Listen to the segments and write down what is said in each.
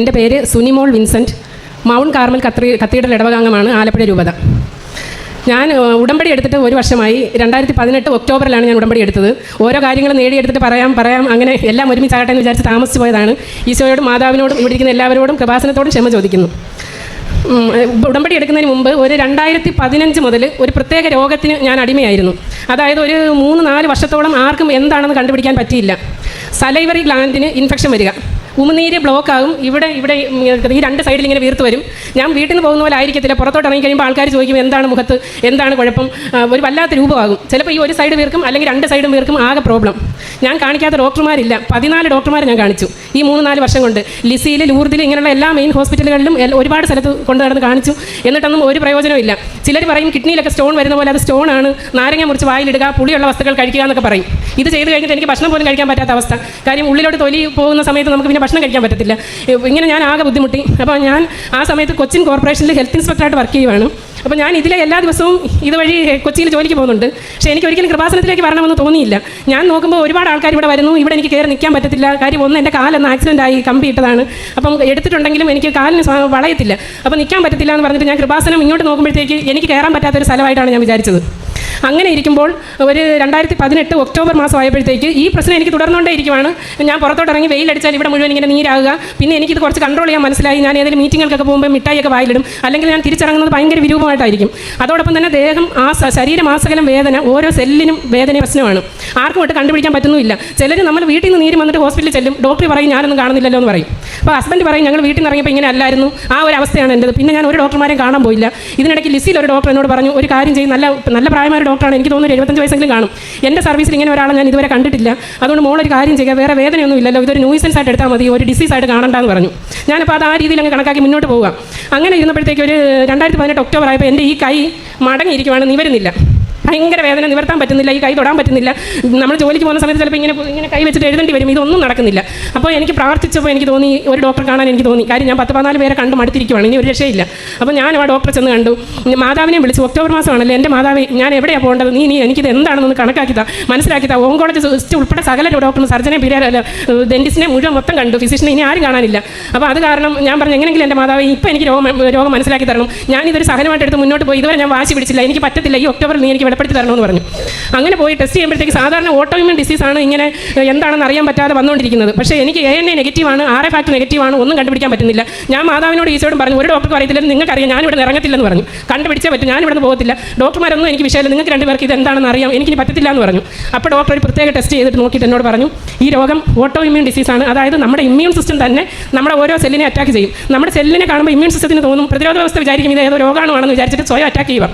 എന്റെ പേര് Sunimol Vincent. Mount Carmel കത്രീ കത്തീഡ്രൽ ഇടവകാംഗമാണ് ആലപ്പുഴ രൂപത. ഞാൻ ഉടമ്പടി എടുത്തിട്ട് ഒരു വർഷമായി രണ്ടായിരത്തി പതിനെട്ട് ഒക്ടോബറിലാണ് ഞാൻ ഉടമ്പടി എടുത്തത്. ഓരോ കാര്യങ്ങൾ നേടിയെടുത്തിട്ട് പറയാം പറയാം അങ്ങനെ എല്ലാം ഒരുമിച്ചാകട്ടെ എന്ന് വിചാരിച്ച് താമസിച്ചു പോയതാണ്. ഈശോയോടും മാതാവിനോടും ഇവിടെ ഇരിക്കുന്ന എല്ലാവരോടും കൃപാസനത്തോടും ക്ഷമ ചോദിക്കുന്നു. ഉടമ്പടി എടുക്കുന്നതിന് മുമ്പ് ഒരു രണ്ടായിരത്തി പതിനഞ്ച് മുതൽ ഒരു പ്രത്യേക രോഗത്തിന് ഞാൻ അടിമയായിരുന്നു. അതായത് ഒരു മൂന്ന് നാല് വർഷത്തോളം ആർക്കും എന്താണെന്ന് കണ്ടുപിടിക്കാൻ പറ്റിയില്ല. സലൈവറി ഗ്ലാൻഡിന് ഇൻഫെക്ഷൻ വരിക. ഉമിനീര് ബ്ലോക്ക് ആകും. ഇവിടെ ഇവിടെ ഈ രണ്ട് സൈഡിൽ ഇങ്ങനെ വീർത്ത് വരും. ഞാൻ വീട്ടിൽ നിന്ന് പോകുന്ന പോലെ ആയിരിക്കത്തില്ല. പുറത്തോട്ട് ഇറങ്ങി കഴിയുമ്പോൾ ആൾക്കാർ ചോദിക്കും എന്താണ് മുഖത്ത്? എന്താണ് കുഴപ്പം? ഒരു വല്ലാത്ത രൂപമാകും. ചിലപ്പോൾ ഈ ഒരു സൈഡ് വീർക്കും അല്ലെങ്കിൽ രണ്ട് സൈഡും വീർക്കും ആകെ പ്രോബ്ലം ഞാൻ കാണിക്കാത്ത ഡോക്ടർമാരില്ല. പതിനാല് ഡോക്ടർമാർ ഞാൻ കാണിച്ചു ഈ മൂന്ന് നാല് വർഷം കൊണ്ട്. ലിസിയിൽ ലൂർദിൽ ഇങ്ങനെയുള്ള എല്ലാ മെയിൻ ഹോസ്പിറ്റലുകളിലും ഒരുപാട് സ്ഥലത്ത് കൊണ്ടു നടന്ന് കാണിച്ചു. എന്നിട്ടൊന്നും ഒരു പ്രയോജനമില്ല ചിലർ പറയും കിഡ്നിയിലൊക്കെ സ്റ്റോൺ വരുന്ന പോലെ അത് സ്റ്റോൺ ആണ്. നാരങ്ങ മുറിച്ച് വായിലിടുക പുളിയുള്ള വസ്തുക്കൾ കഴിക്കുക എന്നൊക്കെ പറയും. ഇത് ചെയ്ത് കഴിഞ്ഞിട്ട് എനിക്ക് ഭക്ഷണം പോലും കഴിക്കാൻ പറ്റാത്ത അവസ്ഥ. കാര്യം ഉള്ളിലോട്ട് തൊലി പോകുന്ന സമയത്ത് നമുക്ക് പിന്നെ ഭക്ഷണം കഴിക്കാൻ പറ്റത്തില്ല. ഇങ്ങനെ ഞാൻ ആകെ ബുദ്ധിമുട്ടി. അപ്പോൾ ഞാൻ ആ സമയത്ത് കൊച്ചിൻ കോർപ്പറേഷനിൽ ഹെൽത്ത് ഇൻസ്പെക്ടറായിട്ട് വർക്ക് ചെയ്യുവാണ്. അപ്പോൾ ഞാൻ ഇതിലെ എല്ലാ ദിവസവും ഇതുവഴി കൊച്ചിയിൽ ജോലിക്ക് പോകുന്നുണ്ട്. പക്ഷേ എനിക്ക് ഒരിക്കലും കൃപാസനത്തിലേക്ക് വരണമെന്ന് തോന്നിയില്ല. ഞാൻ നോക്കുമ്പോൾ ഒരുപാട് ആൾക്കാർ ഇവിടെ വരുന്നു. ഇവിടെ എനിക്ക് കയറി നിൽക്കാൻ പറ്റത്തില്ല. കാര്യം ഒന്ന് എന്റെ കാലൊന്ന് ആക്സിഡന്റ് ആയി കമ്പി ഇട്ടതാണ്. അപ്പം എടുത്തിട്ടുണ്ടെങ്കിലും എനിക്ക് കാലിന് വളയത്തില്ല. അപ്പോൾ നിൽക്കാൻ പറ്റത്തില്ല എന്ന് പറഞ്ഞിട്ട് ഞാൻ കൃപാസനം ഇങ്ങോട്ട് നോക്കുമ്പോഴത്തേക്ക് എനിക്ക് കയറാൻ പറ്റാത്തൊരു സ്ഥലമായിട്ടാണ് ഞാൻ വിചാരിച്ചത്. അങ്ങനെ ഇരിക്കുമ്പോൾ ഒരു രണ്ടായിരത്തി പതിനെട്ട് ഒക്ടോബർ മാസം ആയപ്പോഴത്തേക്ക് ഈ പ്രശ്നം എനിക്ക് തുടർന്നുകൊണ്ടേ ഇരിക്കുവാണ്. ഞാൻ പുറത്തോട്ട് ഇറങ്ങി വെയിലടിച്ചാൽ ഇവിടെ മുഴുവൻ ഇങ്ങനെ നീരാകുക. പിന്നെ എനിക്കിത് കുറച്ച് കൺട്രോൾ ചെയ്യാൻ മനസ്സിലായി. ഞാൻ ഏതെങ്കിലും മീറ്റിങ്ങുകൾക്കൊക്കെ പോകുമ്പോൾ മിഠായിയൊക്കെ വായിലിടും. അല്ലെങ്കിൽ ഞാൻ തിരിച്ചിറങ്ങുന്നത് ഭയങ്കര വിരൂപമായിട്ടായിരിക്കും. അതോടൊപ്പം തന്നെ ദേഹം ആ ശരീരം ആസകലം വേദന ഓരോ സെല്ലിനും വേദന പ്രശ്നമാണ്. ആർക്കും ഒട്ട് കണ്ടുപിടിക്കാൻ പറ്റുന്നില്ല ചിലർ നമ്മൾ വീട്ടിൽ നിന്ന് നീര് വന്നിട്ട് ഹോസ്പിറ്റലിൽ ചെല്ലും. ഡോക്ടർ പറയും ഞാനൊന്നും കാണുന്നില്ലല്ലോ എന്ന് പറയും. അപ്പോൾ ഹസ്ബൻഡ് പറയും ഞങ്ങൾ വീട്ടിൽ നിന്ന് ഇറങ്ങിയപ്പോൾ ഇങ്ങനെ അല്ലായിരുന്നു. ആ ഒരു അവസ്ഥയാണ് എന്റെത് പിന്നെ ഞാൻ ഒരു ഡോക്ടർമാരെയും കാണാൻ പോയില്ല. ഇതിനിടയ്ക്ക് ലിസിയിൽ ഒരു ഡോക്ടർ എന്നോട് പറഞ്ഞു ഒരു കാര്യം ചെയ്യും നല്ല നല്ല പ്രായമായ ഡോക്ടറാണ്. എനിക്ക് തോന്നുന്നു എഴുപത്തഞ്ച് വയസ്സെങ്കിലും കാണും. എന്റെ സർവീസിൽ ഇങ്ങനെ ഒരാളെ ഞാൻ ഇതുവരെ കണ്ടിട്ടില്ല. അതുകൊണ്ട് മോളൊരു കാര്യം ചെയ്യുക വേറെ വേദനയൊന്നും ഇല്ലല്ലോ. ഇതൊരു ന്യൂസൻസ് ആയിട്ട് എടുത്താൽ മതി. ഒരു ഡിസീസ് ആയിട്ട് കാണണ്ടെന്ന് പറഞ്ഞു. ഞാനപ്പോൾ അത് ആ രീതിയിൽ അങ്ങ് കണക്കാക്കി മുന്നോട്ട് പോവുക. അങ്ങനെ ഇരുന്നപ്പോഴത്തേക്ക് ഒരു രണ്ടായിരത്തി പതിനെട്ട് ഒക്ടോബർ ആയപ്പോൾ എന്റെ ഈ കൈ മടങ്ങിയിരിക്കുവാണ് നിവരുന്നില്ല. ഭയങ്കര വേദന നിവർത്താൻ പറ്റുന്നില്ല ഈ കൈ തൊടാൻ പറ്റുന്നില്ല. നമ്മൾ ജോലിക്ക് പോകുന്ന സമയത്ത് ചിലപ്പോൾ ഇങ്ങനെ ഇങ്ങനെ കൈ വെച്ചിട്ട് എഴുതേണ്ടി വരും. ഇതൊന്നും നടക്കുന്നില്ല. അപ്പോൾ എനിക്ക് പ്രാർത്ഥിച്ചപ്പോൾ എനിക്ക് തോന്നി ഒരു ഡോക്ടറെ കാണാൻ എനിക്ക് തോന്നി. കാര്യം ഞാൻ പത്ത് പതിനാല് പേരെ കണ്ട് മടുത്തിരിക്കുവാണ്. ഇനി ഒരു രക്ഷയില്ല. അപ്പോൾ ഞാൻ ആ ഡോക്ടറെ ചെന്ന് കണ്ടു. മാതാവിനെ വിളിച്ചു. ഒക്ടോബർ മാസമാണല്ലോ. എന്റെ മാതാവ് ഞാൻ എവിടെയാണ് പോകേണ്ടത്? നീ നീ എനിക്കിത് എന്താണെന്ന് കണക്കാക്കി താ മനസ്സിലാക്കി താ ഓങ്കോളജിസ്റ്റ് ഉൾപ്പെടെ സകല ഡോക്ടർ സർജനെ പീഡിയ ഡെന്റിസ്റ്റിനെ മുഴുവൻ മൊത്തം കണ്ടു. ഫിസിഷ്യനെ ഇനി ആരും കാണാനില്ല. അപ്പോൾ അത് കാരണം ഞാൻ പറഞ്ഞു എങ്ങനെയെങ്കിലും എന്റെ മാതാവ് ഇപ്പോൾ എനിക്ക് രോഗം രോഗം മനസ്സിലാക്കി തരണം. ഞാൻ ഇതൊരു സഹനമായിട്ട് എടുത്ത് മുന്നോട്ട് പോയി. ഇതുവരെ ഞാൻ വാശി പിടിച്ചില്ല. എനിക്ക് പറ്റത്തില്ല. ഈ ഒക്ടോബറിൽ നീ എനിക്ക് വെളിപ്പെടുത്തി തരണമെന്ന് പറഞ്ഞു. അങ്ങനെ പോയി ടെസ്റ്റ് ചെയ്യുമ്പോഴത്തേക്ക് സാധാരണ ഓട്ടോയിമ്യൂൺ ആണ് ഇങ്ങനെ എന്താണെന്ന് അറിയാൻ പറ്റാതെ വന്നുകൊണ്ടിരിക്കുന്നത്. പക്ഷേ എനിക്ക് എ എൻ എ നെഗറ്റീവാണ് ആർ എ ഫാക്ടർ നെഗറ്റീവാണ് ഒന്നും കണ്ടുപിടിക്കാൻ പറ്റുന്നില്ല. ഞാൻ മാതാവിനോട് ഈശോടും പറഞ്ഞു ഒരു ഡോക്ടർക്ക് അറിയത്തില്ലെന്ന് നിങ്ങൾക്കറിയാം. ഞാൻ ഇവിടെ ഇറങ്ങത്തില്ലെന്ന് പറഞ്ഞു. കണ്ടുപിടിച്ചേ പറ്റും. നിന്ന് പോകത്തില്ല. ഡോക്ടർമാരൊന്നും എനിക്ക് വിഷയമില്ല. നിങ്ങൾക്ക് രണ്ടുപേർക്ക് ഇത് എന്താണെന്ന് അറിയാം. എനിക്കിനി പറ്റത്തില്ല എന്ന് പറഞ്ഞു. അപ്പോൾ ഡോക്ടർ ഒരു പ്രത്യേക ടെസ്റ്റ് ചെയ്തിട്ട് നോക്കിയിട്ട് എന്നോട് പറഞ്ഞു ഈ രോഗം ഓട്ടോ ഇമ്മ്യൂൺ ഡിസീസാണ് അതായത് നമ്മുടെ ഇമ്മ്യൂൺ സിസ്റ്റം തന്നെ നമ്മുടെ ഓരോ സെല്ലിനെ അറ്റാക്ക് ചെയ്യും. നമ്മുടെ സെല്ലിനെ കാണുമ്പോൾ ഇമ്മ്യൂൺ സിസ്റ്റത്തിന് തോന്നും പ്രതിരോധ വ്യവസ്ഥ വിചാരിക്കും ഇത് ഏതോ രോഗമാണെന്ന് വിചാരിച്ചിട്ട് സ്വയം അറ്റാക്ക് ചെയ്യുക.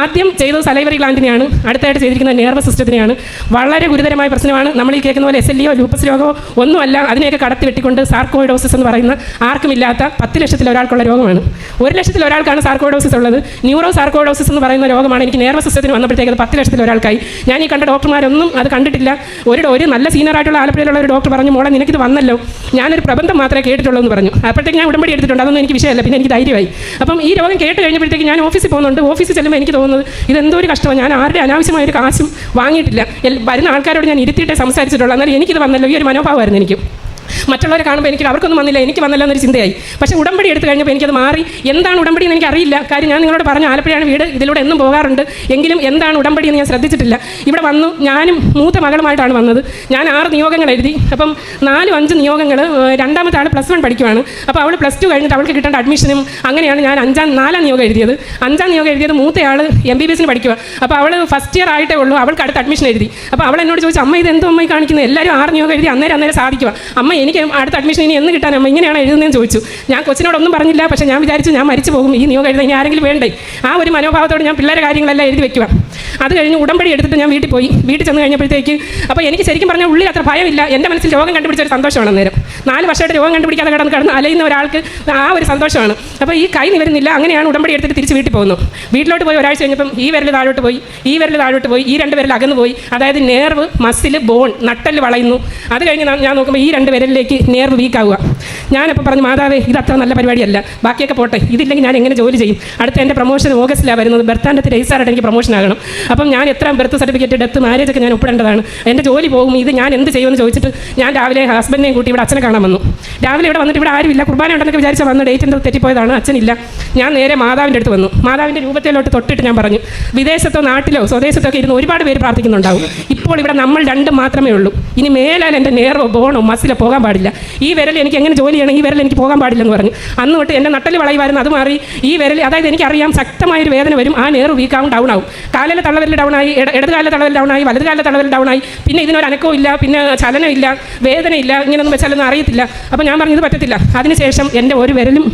ആദ്യം ചെയ്തത് സലൈവറി ഗ്ലാൻഡിനെയാണ് അടുത്തായിട്ട് ചെയ്തിരിക്കുന്ന നെർവസ് സിസ്റ്റത്തിനെയാണ് വളരെ ഗുരുതരമായ പ്രശ്നമാണ്. നമ്മൾ ഈ കേൾക്കുന്ന പോലെ എസ് എൽ ഇയോ ലൂപ്പസ് രോഗമോ ഒന്നുമല്ല. അതിനെയൊക്കെ കടത്തി വെട്ടിക്കൊണ്ട് സാർക്കോയിഡോസിസ് എന്ന് പറയുന്ന ആർക്കുമില്ലാത്ത പത്ത് ലക്ഷത്തിൽ ഒരാൾക്കുള്ള രോഗമാണ്. ഒരു ലക്ഷത്തിൽ ഒരാൾക്കാണ് സാർക്കോയിഡോസിസ് ഉള്ളത്. ന്യൂറോ സാർക്കോയിഡോസിസ് എന്ന് പറയുന്ന രോഗമാണ് എനിക്ക് നെർവസ് സിസ്റ്റത്തിന് വന്നപ്പോഴത്തേക്ക് അത് പത്ത് ലക്ഷത്തിൽ ഒരാൾക്കായി. ഞാൻ ഈ കണ്ട ഡോക്ടർമാരൊന്നും അത് കണ്ടിട്ടില്ല. ഒരു ഒരു നല്ല സീനിയർ ആയിട്ടുള്ള ആലപ്പുഴയിലുള്ള ഒരു ഡോക്ടർ പറഞ്ഞു മോളെ നിനക്കിത് വന്നല്ലോ. ഞാനൊരു പ്രബന്ധം മാത്രമേ കേട്ടിട്ടുള്ളൂ എന്ന് പറഞ്ഞു. അപ്പോഴത്തേക്ക് ഞാൻ ഉടമ്പടി എടുത്തിട്ടുണ്ട്. അതൊന്നും എനിക്ക് വിഷയമല്ല. പിന്നെ എനിക്ക് ധൈര്യമായി. അപ്പം ഈ രോഗം കേട്ട് കഴിഞ്ഞപ്പോഴത്തേക്ക് ഞാൻ ഓഫീസിൽ പോകുന്നുണ്ട്. ഓഫീസിൽ ചെല്ലുമ്പോൾ എനിക്ക് തോന്നുന്നത് ഇതെന്തോ ഒരു കഷ്ടമാണ്. ഞാൻ ആരുടെ അനാവശ്യമായ ഒരു കാശും വാങ്ങിയിട്ടില്ല. വരുന്ന ആൾക്കാരോട് ഞാൻ ഇരുത്തിയിട്ടേ സംസാരിച്ചിട്ടുള്ളൂ. എന്നാൽ എനിക്കിത് വന്നല്ലോ. ഈ ഒരു മനോഭാവമായിരുന്നു എനിക്ക്. മറ്റുള്ളവരെ കാണുമ്പോൾ എനിക്ക് അവർക്കൊന്നും വന്നില്ല എനിക്ക് വന്നില്ല എന്നൊരു ചിന്തയായി. പക്ഷേ ഉടമ്പടി എടുത്തു കഴിഞ്ഞപ്പോൾ എനിക്കത് മാറി. എന്താണ് ഉടമ്പടി എന്ന് എനിക്ക് അറിയില്ല കാര്യം ഞാൻ നിങ്ങളോട് പറഞ്ഞ ആലപ്പുഴയാണ് വീട് ഇതിലൂടെ എന്നും പോകാറുണ്ട്. എങ്കിലും എന്താണ് ഉടമ്പടി എന്ന് ഞാൻ ശ്രദ്ധിച്ചിട്ടില്ല. ഇവിടെ വന്നു ഞാനും മൂത്ത മകളുമായിട്ടാണ് വന്നത്. ഞാൻ ആറ് നിയോഗങ്ങൾ എഴുതി. അപ്പം നാലും അഞ്ച് നിയോഗങ്ങൾ രണ്ടാമത്തെ ആൾ പ്ലസ് വൺ പഠിക്കുവാണ്. അപ്പോൾ അവൾ പ്ലസ് ടു കഴിഞ്ഞിട്ട് അവൾക്ക് കിട്ടേണ്ട അഡ്മിഷനും അങ്ങനെയാണ് ഞാൻ അഞ്ചാം നാലാം നിയോഗം എഴുതിയത്. അഞ്ചാം നിയോഗം എഴുതിയത് മൂത്തയാൾ എം ബി ബി എസിന് പഠിക്കുക അപ്പോൾ അവൾ ഫസ്റ്റ് ഇയർ ആയിട്ടേ ഉള്ളൂ അവൾക്ക് അടുത്ത് അഡ്മിഷൻ എഴുതി. അപ്പോൾ അവൾ എന്നോട് ചോദിച്ചു അമ്മ ഇത് എന്തോ അമ്മ കാണിക്കുന്നത് എല്ലാവരും ആറ് നിയോഗം എഴുതി അന്നേരം അന്നേരം സാധിക്കുക അമ്മ എനിക്ക് അടുത്ത അഡ്മിഷൻ ഇനി എന്ന് കിട്ടാൻ അമ്മ ഇങ്ങനെയാണ് എഴുതുന്നതെന്ന് ചോദിച്ചു. ഞാൻ കൊച്ചിനോടൊന്നും പറഞ്ഞില്ല പക്ഷേ ഞാൻ വിചാരിച്ചു ഞാൻ മരിച്ചു പോകും. ഈ നിയോഗം എഴുതാൻ ഇനി ആരെങ്കിലും വേണ്ടേ? ആ ഒരു മനോഭാവത്തോട് ഞാൻ പിള്ളേരെ കാര്യങ്ങളെല്ലാം എഴുതി വെക്കുക. അത് കഴിഞ്ഞ് ഉടമ്പടി എടുത്തിട്ട് ഞാൻ വീട്ടിൽ പോയി. വീട്ടിൽ ചെന്ന് കഴിഞ്ഞപ്പോഴത്തേക്ക് അപ്പോൾ എനിക്ക് ശരിക്കും പറഞ്ഞാൽ ഉള്ളിൽ അത്ര ഭയമില്ല. എന്റെ മനസ്സിൽ രോഗം കണ്ടുപിടിച്ച ഒരു സന്തോഷമാണ് അന്നേരം. നാല് വർഷമായിട്ട് രോഗം കണ്ടുപിടിക്കാതെ കിടന്ന് കിടന്ന് അലയുന്ന ഒരാൾക്ക് ആ ഒരു സന്തോഷമാണ്. അപ്പോൾ ഈ കൈ നിവരുന്നില്ല അങ്ങനെയാണ് ഉടമ്പടി എടുത്തിട്ട് തിരിച്ച് വീട്ടിൽ പോകുന്നു. വീട്ടിലോട്ട് പോയി ഒരാഴ്ച കഴിഞ്ഞപ്പം ഈ വിരൽ താഴോട്ട് പോയി ഈ വിരൽ താഴോട്ട് പോയി ഈ രണ്ട് വിരൽ അകന്നു പോയി. അതായത് നേർവ് മസിൽ ബോൺ നട്ടൽ വളയുന്നു. അത് കഴിഞ്ഞ് ഞാൻ നോക്കുമ്പോൾ ഈ രണ്ട് വിരലിലേക്ക് നേർവ് വീക്കാവുക ഞാനപ്പോൾ പറഞ്ഞു മാതാവേ ഇത് അത്ര നല്ല പരിപാടിയല്ല. ബാക്കിയൊക്കെ പോട്ടെ. ഇതില്ലെങ്കിൽ ഞാൻ എങ്ങനെ ജോലി ചെയ്യും? അടുത്ത എന്റെ പ്രൊമോഷൻ ഓഗസ്റ്റിലാണ് വരുന്നത്. ബർത്താന്റെ രജിസ്റ്റാറായിട്ട് എനിക്ക് പ്രൊമോഷൻ ആകണം. അപ്പം ഞാൻ എത്ര ബർത്ത് സർട്ടിഫിക്കറ്റ് ഡെത്ത് മാരേജ് ഒക്കെ ഞാൻ ഒപ്പിടേണ്ടതാണ്. എന്റെ ജോലി പോകും. ഇത് ഞാൻ എന്ത് ചെയ്യുമെന്ന് ചോദിച്ചിട്ട് ഞാൻ രാവിലെ ഹസ്ബൻഡിനെയും കൂട്ടി ഇവിടെ അച്ഛനെ കാണാൻ വന്നു. രാവിലെ ഇവിടെ വന്നിട്ട് ഇവിടെ ആരുമില്ല. കുർബാന ഉണ്ടെന്നൊക്കെ വിചാരിച്ച വന്ന് എന്തോ തെറ്റിപ്പോയതാണ്. അച്ഛനില്ല. ഞാൻ നേരെ മാതാവിന്റെ അടുത്ത് വന്നു. മാതാവിന്റെ രൂപത്തിലോട്ട് തൊട്ടിട്ട് ഞാൻ പറഞ്ഞു വിദേശത്തോ നാട്ടിലോ സ്വദേശത്തോ ഒക്കെ ഇരുന്ന് ഒരുപാട് പേര് പ്രാർത്ഥിക്കുന്നുണ്ടാവും. ഇപ്പോൾ ഇവിടെ നമ്മൾ രണ്ടും മാത്രമേ ഉള്ളൂ. ഇനി മേലാൽ എന്റെ നേർവോ ബോണോ മസിലോ പോകാൻ പാടില്ല. ഈ വിരൽ എനിക്ക് എങ്ങനെ ജോലി ചെയ്യണം ഈ വിരൽ എനിക്ക് പോകാൻ പാടില്ലെന്ന് പറഞ്ഞു. അന്ന് തൊട്ട് എന്റെ നട്ടൽ വളയുമായിരുന്നു അത് മാറി ഈ വിരൽ അതായത് എനിക്കറിയാം ശക്തമായൊരു വേദന വരും ആ നേറ് വീക്കാവും ഡൗൺ ആവും കാലിലെ തളവരിൽ ഡൗൺ ആയി ഇട- ഇടത് കാലിലെ തള്ളവിരൽ ഡൗൺ ആയി വലത് കാലിലെ തള്ളവിരൽ ഡൗൺ ആയി പിന്നെ ഇതിനൊരു അനക്കവും ഇല്ല പിന്നെ ചലനമില്ല വേദനയില്ല ഇങ്ങനെയൊന്നും വെച്ചാലൊന്നും അറിയത്തില്ല. അപ്പോൾ ഞാൻ പറഞ്ഞത് പറ്റത്തില്ല. അതിനുശേഷം എന്റെ ഒരു വിരലും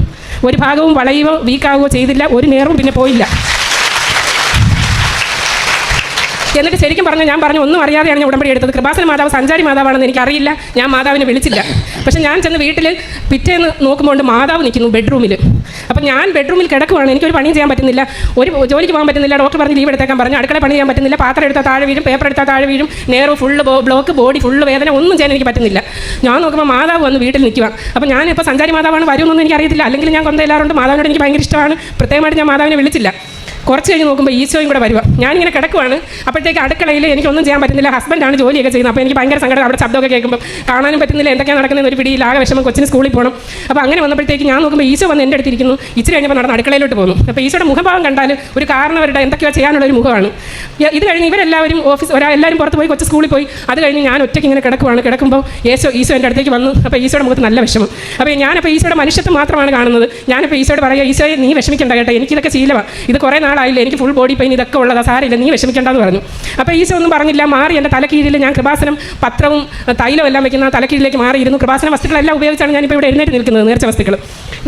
ഒരു ഭാഗവും വളയുകയോ വീക്കാവുകയോ ചെയ്തില്ല ഒരു നേറും പിന്നെ പോയില്ല. എന്നിട്ട് ശരിക്കും പറഞ്ഞു ഞാൻ പറഞ്ഞു ഒന്നും അറിയാതെയാണ് ഞാൻ ഉടമ്പടി എടുത്തത്. കൃപാസന മാതാവ് സഞ്ചാരി മാതാവാണെന്ന് എനിക്കറിയില്ല ഞാൻ മാതാവിനെ വിളിച്ചില്ല. പക്ഷെ ഞാൻ ചെന്ന് വീട്ടിൽ പിറ്റേന്ന് നോക്കുമ്പോൾ മാതാവ് നിൽക്കുന്നു ബെഡ്റൂമിൽ അപ്പം ഞാൻ ബെഡ്റൂമിൽ കിടക്കുവാണ്. എനിക്കൊരു പണിയും ചെയ്യാൻ പറ്റുന്നില്ല. ഒരു ജോലിക്ക് പോകാൻ പറ്റുന്നില്ല. ഡോക്ടർ പറഞ്ഞ് ലീവ് എടുത്തേക്കാൻ പറഞ്ഞു. അടുക്കള പണി ചെയ്യാൻ പറ്റുന്നില്ല. പാത്രം എടുത്താൽ താഴെ വീഴും പേപ്പർ എടുത്താൽ താഴെ വീഴും. നേരെ ഫുള്ള് ബ്ലോക്ക് ബോഡി ഫുള്ള് വേദന ഒന്നും ചെയ്യാൻ എനിക്ക് പറ്റുന്നില്ല. ഞാൻ നോക്കുമ്പോൾ മാതാവ് വന്ന് വീട്ടിൽ നിൽക്കുക അപ്പോൾ ഞാനിപ്പോൾ സഞ്ചാരി മാതാവാണ് വരുമെന്നൊന്നും എനിക്കറിയത്തില്ല. അല്ലെങ്കിൽ ഞാൻ കൊന്തയില്ലാറുണ്ട് മാതാവിനോട് എനിക്ക് ഭയങ്കര ഇഷ്ടമാണ്. പ്രത്യേകമായിട്ട് ഞാൻ മാതാവിനെ വിളിച്ചില്ല. കുറച്ച് കഴിഞ്ഞ് നോക്കുമ്പോൾ ഈശോയും കൂടെ വരുക ഞാനിങ്ങനെ കിടക്കുവാണ്. അപ്പോഴത്തേക്ക് അടുക്കളയിൽ എനിക്കൊന്നും ചെയ്യാൻ പറ്റുന്നില്ല. ഹസ്ബൻഡാണ് ജോലിയൊക്കെ ചെയ്യുന്നത്. അപ്പോൾ എനിക്ക് ഭയങ്കര സങ്കടം. അവിടെ ശബ്ദമൊക്കെ കേൾക്കുമ്പോൾ കാണാനും പറ്റുന്നില്ല. എന്തൊക്കെയാണ് നടക്കുന്നത് ഒരു പിടിയിൽ ആകെ വിഷമം. കൊച്ചിന് സ്കൂളിൽ പോകണം അപ്പോൾ അങ്ങനെ വന്നപ്പോഴത്തേക്ക് ഞാൻ നോക്കുമ്പോൾ ഈശോ വന്ന് എന്റെ അടുത്തിരിക്കുന്നു. ഇച്ചിരി കഴിഞ്ഞപ്പോൾ നടന്ന് അടുക്കളയിലോട്ട് പോകുന്നു അപ്പോൾ ഈശോയുടെ മുഖഭാവം കണ്ടാൽ ഒരു കാരണവരുടെ എന്തൊക്കെയോ ചെയ്യാനുള്ള ഒരു മുഖമാണ്. ഇത് കഴിഞ്ഞ് ഇവരെല്ലാവരും ഓഫീസ് ഒരാൾ എല്ലാവരും പുറത്ത് പോയി കൊച്ചു സ്കൂളിൽ പോയി. അത് കഴിഞ്ഞ് ഞാൻ ഒറ്റയ്ക്ക് ഇങ്ങനെ കിടക്കുവാണ്. കിടക്കുമ്പോൾ ഈശോ ഈശോ എന്റെ അടുത്തേക്ക് വന്നു. അപ്പോൾ ഈശോയുടെ മുഖത്ത് നല്ല വിഷമം. അപ്പോൾ ഞാനപ്പോൾ ഈശോയുടെ മനുഷ്യത്വം മാത്രമാണ് കാണുന്നത്. ഞാനിപ്പോൾ ഈശോയോട് പറയുക ഈശോയെ നീ വിഷമിക്കണ്ട കേട്ടോ. എനിക്കിതൊക്കെ ശീലമാണ് ഇത് കുറേ നാളായില്ല? എനിക്ക് ഫുൾ ബോഡി പെയിൻ ഇതൊക്കെ ഉള്ളതാണ് സാരില്ല നീ വിഷമിക്കേണ്ടെന്ന് പറഞ്ഞു. അപ്പോൾ ഈശോ ഒന്നും പറഞ്ഞില്ല. മാറി എന്റെ തലക്കീഴിൽ ഞാൻ കൃപാസനം പത്രവും തൈലവും എല്ലാം വെക്കുന്ന തലക്കീഴിലേക്ക് മാറിയിരുന്നു കൃപാസന വസ്തുക്കളെല്ലാം ഉപയോഗിച്ചാണ് ഞാനിപ്പോൾ ഇവിടെ എഴുന്നേറ്റ് നിൽക്കുന്നത് നേർച്ച വസ്തുക്കൾ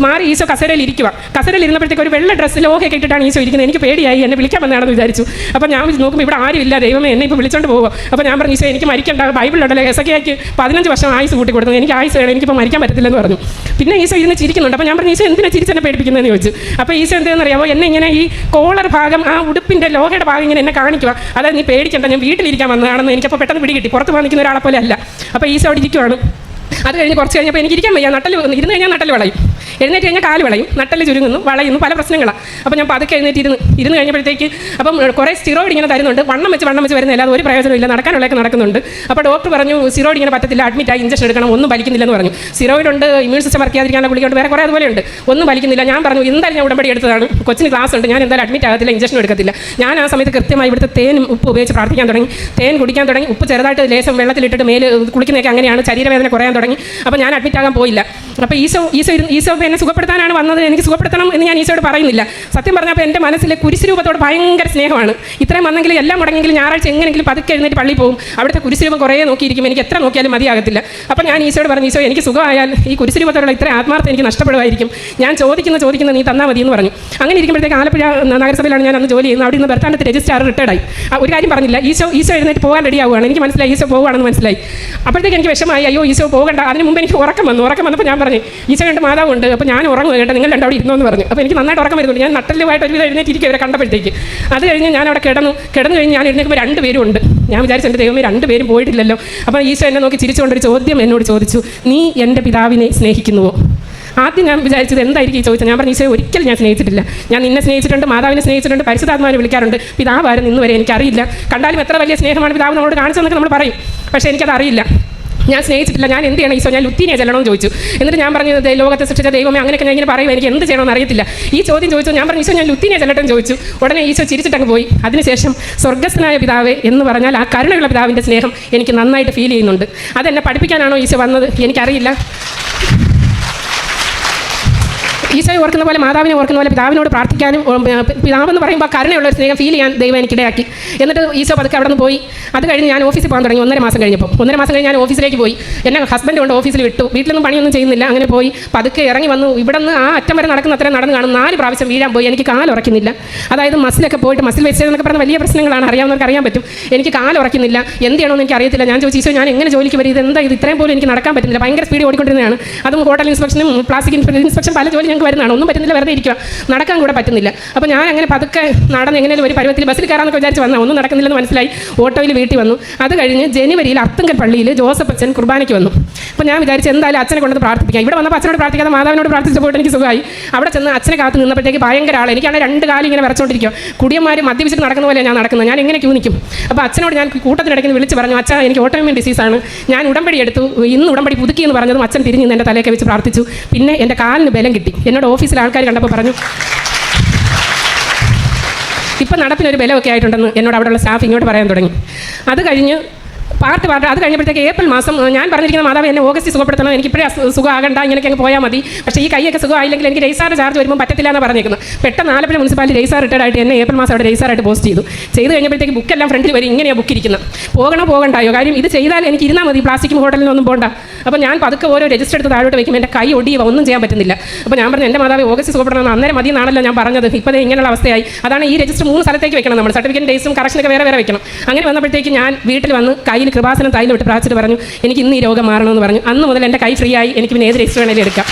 മാറി ഈശോ കസേരയിൽ ഇരിക്കുക കസേരയിൽ ഇരുന്നപ്പോഴത്തേക്ക് ഒരു വെള്ള ഡ്രസ്സ് ലോഹയൊക്കെ ഇട്ടിട്ടാണ് ഈശോ ഇരിക്കുന്നത്. എനിക്ക് പേടിയായി എന്നെ വിളിക്കാൻ വന്നതാണെന്ന് വിചാരിച്ചു. അപ്പോൾ ഞാൻ നോക്കുമ്പോൾ ഇവിടെ ആരുമില്ല. ദൈവമേ എന്നെ ഇപ്പോൾ വിളിച്ചോണ്ട് പോകുക അപ്പോൾ ഞാൻ പറഞ്ഞു ഈശോ എനിക്ക് മരിക്കണ്ട. ബൈബിളിലുണ്ടല്ലോ എസക്കിയാക്ക് പതിനഞ്ച് വർഷം ആയുസ് കൂട്ടി കൊടുത്തു എനിക്ക് ആയുസ് വേണം എനിക്കിപ്പോൾ മരിക്കാൻ പറ്റത്തില്ലെന്ന് പറഞ്ഞു. പിന്നെ ഈശോ ഇരുന്ന് ചിരിക്കുന്നുണ്ട്. അപ്പോൾ ഞാൻ പറഞ്ഞു ഈശോ എന്തിനാ ചിരിച്ചെന്നെ പേടിപ്പിക്കുന്നതെന്ന് ചോദിച്ചു. അപ്പോൾ ഈശോ എന്തെന്ന് അറിയാമോ എന്നെ ഇങ്ങനെ ഈ കോളർ ഭാഗം ആ ഉടുപ്പിന്റെ ലോഹയുടെ ഭാഗം ഇങ്ങനെ എന്നെ കാണിക്കുക. അതായത് നീ പേടിക്കണ്ട ഞാൻ വീട്ടിലിരിക്കാൻ വന്നതാണെന്ന് എനിക്കപ്പോൾ പെട്ടെന്ന് പിടികിട്ടി. പുറത്ത് പോകാൻ ഒരാളെ പോലെ അല്ല. അപ്പോൾ ഈസോ ഇരിക്കുവാണ്. അത് കഴിഞ്ഞ് കുറച്ച് കഴിഞ്ഞപ്പോൾ എനിക്ക് ഇരിക്കാൻ വയ്യ. നട്ടൽ ഇരുന്ന് കഴിഞ്ഞാൽ നട്ടൽ വളയും. എഴുന്നേറ്റ് കഴിഞ്ഞാൽ കാൽ വളയും നട്ടൽ ചുരുങ്ങുന്നു വളയുന്നു പല പ്രശ്നങ്ങളാണ് അപ്പോൾ ഞാൻ പതുക്കെ എഴുന്നേറ്റ് ഇരുന്ന് ഇരുന്ന് കഴിഞ്ഞപ്പോഴത്തേക്ക് അപ്പം കുറേ സ്റ്റിറോയിഡ് ഇങ്ങനെ തരുന്നുണ്ട്. വണ്ണം വെച്ച് വണ്ണം വെച്ച് വരുന്നില്ല അത് ഒരു പ്രയോജനമില്ല നടക്കാനുള്ളതൊക്കെ നടക്കുന്നുണ്ട്. അപ്പോൾ ഡോക്ടർ പറഞ്ഞു സിറോയിഡ് ഇങ്ങനെ പറ്റത്തില്ല അഡ്മിറ്റായി ഇഞ്ചക്ഷൻ എടുക്കണം ഒന്നും വലിക്കുന്നില്ലെന്ന് പറഞ്ഞു. സിറോയിഡ് ഉണ്ട് ഇമ്മ്യൂൺ സിസ്റ്റം വർക്ക് ചെയ്യാതിരിക്കാനുള്ള ഗുളികയുണ്ട് വേറെ കുറേ അതുപോലെ ഉണ്ട്. ഒന്നും വലിക്കുന്നില്ല. ഞാൻ പറഞ്ഞു എന്തായാലും ഞാൻ ഉടമ്പടി എടുത്തതാണ്. കൊച്ചിന് ക്ലാസ് ഉണ്ട് ഞാൻ എന്തായാലും അഡ്മിറ്റ് ആകത്തില്ല ഇഞ്ചക്ഷൻ എടുക്കത്തില്ല. ഞാൻ ആ സമയത്ത് കൃത്യമായി ഇവിടുത്തെ തേനും ഉപ്പ് ഉപയോഗിച്ച് പ്രാർത്ഥിക്കാൻ തുടങ്ങി. തേൻ കുടിക്കാൻ തുടങ്ങി. ഉപ്പ് ചെറുതായിട്ട് ലേശം വെള്ളത്തിലിട്ടിട്ട് മേൽ കുളിക്കുന്നതൊക്കെ അങ്ങനെയാണ് ശരീരവേദന കുറയാൻ തുടങ്ങി. അപ്പോൾ ഞാൻ അഡ്മിറ്റ് ആകാൻ പോയില്ല. അപ്പോൾ ഈശോ ഈശോ ഈശോ എന്നെ സുഖപ്പെടുത്താനാണ് വന്നത് എനിക്ക് സുഖപ്പെടുത്തണം എന്ന് ഞാൻ ഈശോയോട് പറയുന്നില്ല. സത്യം പറഞ്ഞപ്പോൾ എന്റെ മനസ്സിൽ കുരിശ് രൂപത്തോട് ഭയങ്കര സ്നേഹമാണ്. ഇത്രയും വന്നെങ്കിൽ എല്ലാം മുടങ്ങിയെങ്കിലും ഞായറാഴ്ച എങ്ങനെയെങ്കിലും പതുക്കെ എഴുന്നേറ്റ് പള്ളി പോകും. അവിടുത്തെ കുരിശ് രൂപം കുറേ നോക്കിയിരിക്കും. എനിക്ക് എത്ര നോക്കിയാലും മതിയാകത്തില്ല. അപ്പോൾ ഞാൻ ഈശോയോട് പറഞ്ഞു ഈശോ എനിക്ക് സുഖമായാൽ ഈ കുരിശ് രൂപത്തോടുള്ള ഇത്ര ആത്മാർത്ഥം എനിക്ക് നഷ്ടപ്പെടുമായിരിക്കും. ഞാൻ ചോദിക്കുന്ന ചോദിക്കുന്ന നീ തന്നാൽ മതി എന്ന് പറഞ്ഞു. അങ്ങനെ ഇരിക്കുമ്പോഴത്തേക്ക് ആലപ്പുഴ നഗരസഭയിലാണ് ഞാൻ അന്ന് ജോലി ചെയ്യുന്നത്. അവിടെ നിന്ന് ബർത്താനത്ത് രജിസ്ട്രാർ റിട്ടയർഡായി ഒരു കാര്യം പറഞ്ഞില്ല. ഈശോ ഈശോ എഴുന്നേറ്റ് പോകാൻ റെഡി ആവുകയാണ്. എനിക്ക് മനസ്സിലായി ഈശോ പോകുകയാണെന്ന് മനസ്സിലായി. അപ്പോഴത്തേക്ക് എനിക്ക് വിഷമായി അയ്യോ ഈശോ പോകണ്ട. അതിന് മുമ്പ് എനിക്ക് ഉറക്കം വന്നു. ഉറക്കം വന്നപ്പോൾ ഞാൻ പറഞ്ഞു ഈശോ രണ്ട് മാതാവുണ്ട്. അപ്പോൾ ഞാൻ ഉറങ്ങുക കേട്ടോ നിങ്ങൾ ഇരുന്നു എന്ന് പറഞ്ഞു. അപ്പോൾ എനിക്ക് നന്നായിട്ട് ഉറക്കം വരുന്നുണ്ട്. ഞാൻ നട്ടലുമായിട്ട് ഒരുവിധം എഴുന്നേറ്റിരിക്കും അവരെ കണ്ടപ്പോഴത്തേക്ക്. അത് കഴിഞ്ഞ് ഞാൻ അവിടെ കിടന്നു. കിടന്നു കഴിഞ്ഞ് ഞാൻ എഴുന്നേൽക്കുമ്പോൾ രണ്ട് പേരും ഉണ്ട്. ഞാൻ വിചാരിച്ചു എന്റെ ദൈവമേ രണ്ട് പേരും പോയിട്ടില്ലല്ലോ. അപ്പോൾ ഈശോ എന്നെ നോക്കി ചിരിച്ചുകൊണ്ടൊരു ചോദ്യം എന്നോട് ചോദിച്ചു നീ എന്റെ പിതാവിനെ സ്നേഹിക്കുന്നുവോ? ആദ്യം ഞാൻ വിചാരിച്ചത് എന്തായിരിക്കും ഈ ചോദിച്ചത്? ഞാൻ പറഞ്ഞു ഈശോ ഒരിക്കലും ഞാൻ സ്നേഹിച്ചിട്ടില്ല. ഞാൻ നിന്നെ സ്നേഹിച്ചിട്ടുണ്ട് മാതാവിനെ സ്നേഹിച്ചിട്ടുണ്ട് പരിശുദ്ധാത്മാവിനെ വിളിക്കാറുണ്ട്. പിതാവാരും ഇന്ന് വരെ എനിക്കറിയില്ല. കണ്ടാലും എത്ര വലിയ സ്നേഹമാണ് പിതാവ് നമ്മളോട് കാണിച്ചതെന്നൊക്കെ നമ്മൾ പറയും. പക്ഷേ എനിക്കത് അറിയില്ല ഞാൻ സ്നേഹിച്ചിട്ടില്ല. ഞാൻ എന്ത് ചെയ്യണം? ഈശോ ഞാൻ ലുത്തിനെ ചെല്ലണമെന്ന് ചോദിച്ചു. എന്നിട്ട് ഞാൻ പറഞ്ഞു "ദേ, ലോകത്തെ സൃഷ്ടിച്ച ദൈവമേ അങ്ങനെയൊക്കെ ഞാൻ ഇങ്ങനെ പറയും എനിക്ക് എന്ത് ചെയ്യണമെന്ന് അറിയത്തില്ല. ഈ ചോദ്യം ചോദിച്ചു ഞാൻ പറഞ്ഞു ഈശോ ഞാൻ ലുത്തിനെ ചെല്ലട്ടെന്ന് ചോദിച്ചു. ഉടനെ ഈശോ ചിരിച്ചിട്ടങ്ങ് പോയി. അതിനുശേഷം സ്വർഗസ്ഥനായ പിതാവ് എന്ന് പറഞ്ഞാൽ ആ കരുണയുള്ള പിതാവിന്റെ സ്നേഹം എനിക്ക് നന്നായിട്ട് ഫീൽ ചെയ്യുന്നുണ്ട്. അതെന്നെ പഠിപ്പിക്കാനാണോ ഈശോ വന്നത്? എനിക്കറിയില്ല. ഈശോയെ ഓർക്കുന്ന പോലെ മാതാവിനെ ഓർക്കുന്ന പോലെ പിതാവിനോട് പ്രാർത്ഥിക്കാനും പിതാവെന്ന് പറയുമ്പോൾ കരുണയുള്ള ഒരു സ്നേഹം ഫീൽ ചെയ്യാൻ ദൈവം എനിക്കിടയാക്കി എന്നിട്ട് ഈശോ പതുക്കെ അവിടെ നിന്ന് പോയി. അത് കഴിഞ്ഞ് ഞാൻ ഓഫീസിൽ പോകാൻ തുടങ്ങി. ഒന്നര മാസം കഴിഞ്ഞപ്പോൾ ഒന്നര മാസം കഴിഞ്ഞ് ഞാൻ ഓഫീസിലേക്ക് പോയി. എന്നെ ഹസ്ബൻഡ് കൊണ്ട് ഓഫീസിൽ വിട്ടു. വീട്ടിലൊന്നും പണിയൊന്നും ചെയ്യുന്നില്ല. അങ്ങനെ പോയി. പതുക്കെ ഇറങ്ങി വന്നു. ഇവിടെ നിന്ന് ആ അറ്റം വരെ നടക്കുന്ന അത്രയും നടന്ന് കാണും. നാല് പ്രാവശ്യം വീഴാൻ പോയി. എനിക്ക് കാലുറക്കുന്നില്ല അതായത് മസിലൊക്കെ പോയിട്ട് മസിൽ വെച്ചത് എന്നൊക്കെ പറഞ്ഞ വലിയ പ്രശ്നങ്ങളാണ്. അറിയാവുന്നവർക്ക് അറിയാൻ പറ്റും. എനിക്ക് കാലുറക്കുന്നില്ല എന്ത് ചെയ്യണമെന്ന് എനിക്ക് അറിയത്തില്ല. ഞാൻ ചോദിച്ചു ഈശോ ഞാൻ എങ്ങനെ ജോലിക്ക് വരും? ഇത് എന്താ ഇത്? ഇത്രയും പോലും എനിക്ക് നടക്കാൻ പറ്റുന്നില്ല. ഭയങ്കര സ്പീഡ് ഓടിക്കൊണ്ടിരുന്നതാണ്. അതും ഹോട്ടൽ ഇൻസ്പെക്ഷനും പ്ലാസ്റ്റിക് ഇൻസ്പെക്ഷൻ പല ജോലി ഞങ്ങൾക്ക് വരുന്നതാണ്? ഒന്നും പറ്റുന്നില്ല വെറുതെ ഇരിക്കുക നടക്കാൻ കൂടെ പറ്റുന്നില്ല. അപ്പോൾ ഞാൻ അങ്ങനെ പതുക്കെ നടന്ന് എങ്ങനെയും ഒരു പരുവത്തിൽ ബസ്സിൽ കയറാമെന്നൊക്കെ വിചാരിച്ച് വന്നാൽ ഒന്നും നടക്കുന്നില്ലെന്ന് മനസ്സിലായി. ഓട്ടോയിൽ വീട്ടിൽ വന്നു. അത് കഴിഞ്ഞ് ജനുവരിയിൽ അത്തങ്കൽ പള്ളിയിൽ ജോസഫ് അച്ഛൻ കുർബാനയ്ക്ക് വന്നു. അപ്പോൾ ഞാൻ വിചാരിച്ചു എന്തായാലും അച്ഛനെ കൊണ്ട് പ്രാർത്ഥിപ്പിക്കാം. ഇവിടെ വന്നപ്പോൾ അച്ഛനോട് പ്രാർത്ഥിക്കാതെ മാതാവിനോട് പോയിട്ട് എനിക്ക് സുഖമായി. അവിടെ ചെന്ന് അച്ഛനെ കാത്ത് നിന്നപ്പോഴത്തേക്ക് ഭയങ്കര ആൾ എനിക്കാണ് രണ്ട് കാലം ഇങ്ങനെ വരച്ചോണ്ടിരിക്കും കുടിയന്മാർ മദ്യപിച്ചിട്ട് നടക്കുന്ന പോലെ ഞാൻ നടക്കുന്നത് ഞാൻ എങ്ങനെ ക്യൂ നിൽക്കും അപ്പോൾ അച്ഛനോട് ഞാൻ കൂട്ടത്തിനിടയ്ക്ക് വിളിച്ച് പറഞ്ഞു അച്ഛാ എനിക്ക് ഓട്ടോമിയൻ ഡിസീസാണ് ഞാൻ ഉടമ്പടി എടുത്തു. ഇന്ന് ഉടമ്പടി പുതുക്കി എന്ന് പറഞ്ഞതും അച്ഛൻ തിരിഞ്ഞ് എന്റെ തലയൊക്കെ വെച്ച് പ്രാർത്ഥിച്ചു. പിന്നെ എന്റെ കാലിന് ബലം കിട്ടി. എന്നോട് ഓഫീസിൽ ആൾക്കാർ കണ്ടപ്പോൾ പറഞ്ഞു ഇപ്പം നടപ്പിനൊരു ബലമൊക്കെ ആയിട്ടുണ്ടെന്ന് എന്നോട് അവിടെയുള്ള സ്റ്റാഫ് ഇങ്ങോട്ട് പറയാൻ തുടങ്ങി. അത് കഴിഞ്ഞ് പാർട്ട് പാർട്ട് അത് കഴിഞ്ഞപ്പോഴത്തേക്ക് ഏപ്രിൽ മാസം ഞാൻ പറഞ്ഞിരിക്കുന്ന മാതാവ് എന്നെ ഓഗസ്റ്റ് സുഖപ്പെടുത്തണം എനിക്ക് ഇപ്പോഴേ അസു- സുഖമാകണ്ട ഇങ്ങനെയൊക്കെ അങ്ങ് പോയാൽ മതി. പക്ഷേ ഈ കൈയൊക്കെ സുഖമായില്ലെങ്കിൽ എനിക്ക് രജിസാർ ചാർജ് വരുമ്പോൾ പറ്റത്തില്ല എന്ന് പറഞ്ഞിരിക്കുന്നത് പെട്ടെന്ന് ആലപ്പുഴ മുനിസിപ്പാലിറ്റി രജിസാർ റിട്ടയർഡ് ആയിട്ട് എന്നെ ഏപ്രിൽ മാസം അവിടെ രജിസാറായിട്ട് പോസ്റ്റ് ചെയ്തു. ചെയ്ത് കഴിഞ്ഞപ്പോഴത്തേക്ക് ബുക്കെല്ലാം ഫ്രണ്ടിൽ വരും ഇങ്ങനെയാണ് ബുക്ക് ഇരിക്കുന്നത് പോകണോ പോകണ്ടായോ? കാര്യം ഇത് ചെയ്താൽ എനിക്ക് ഇരുന്നാൽ മതി പ്ലാസ്റ്റിക് ഹോട്ടലിനൊന്നും പോകണ്ട അപ്പോൾ ഞാൻ പതുക്കെ ഓരോ രജിസ്റ്റർ എടുത്ത് താഴോട്ട് വയ്ക്കും എന്റെ കൈ ഒടിയുക ഒന്നും ചെയ്യാൻ പറ്റുന്നില്ല. അപ്പോൾ ഞാൻ പറഞ്ഞു എന്റെ മാതാവ് ഓഗസ്റ്റ് സുഖപ്പെടണം അന്നേരം മതി എന്നാണല്ലോ ഞാൻ പറഞ്ഞത്. ഇപ്പോൾ ഇങ്ങനെയുള്ള അവസ്ഥയായി. അതാണ് ഈ രജിസ്റ്റർ മൂന്ന് സ്ഥലത്തേക്ക് വെക്കണം നമ്മൾ. സർട്ടിഫിക്കറ്റ് ഡേയ്സും കറക്ഷനൊക്കെ വേറെ വേറെ വെക്കണം. അങ്ങനെ വന്നപ്പോഴത്തേക്ക് ഞാൻ വീട്ടിൽ വന്ന് കയ്യിൽ കൃപാസനം തൈലം വിട്ട് പ്രാർത്ഥിച്ചിട്ട് പറഞ്ഞു എനിക്ക് ഇന്ന് ഈ രോഗം മാറണമെന്ന് പറഞ്ഞു. അന്ന് മുതൽ എന്റെ കൈ ഫ്രീ ആയി. എനിക്ക് പിന്നെ ഏത് രജിസ്റ്റർ വേണേലും എടുക്കാം.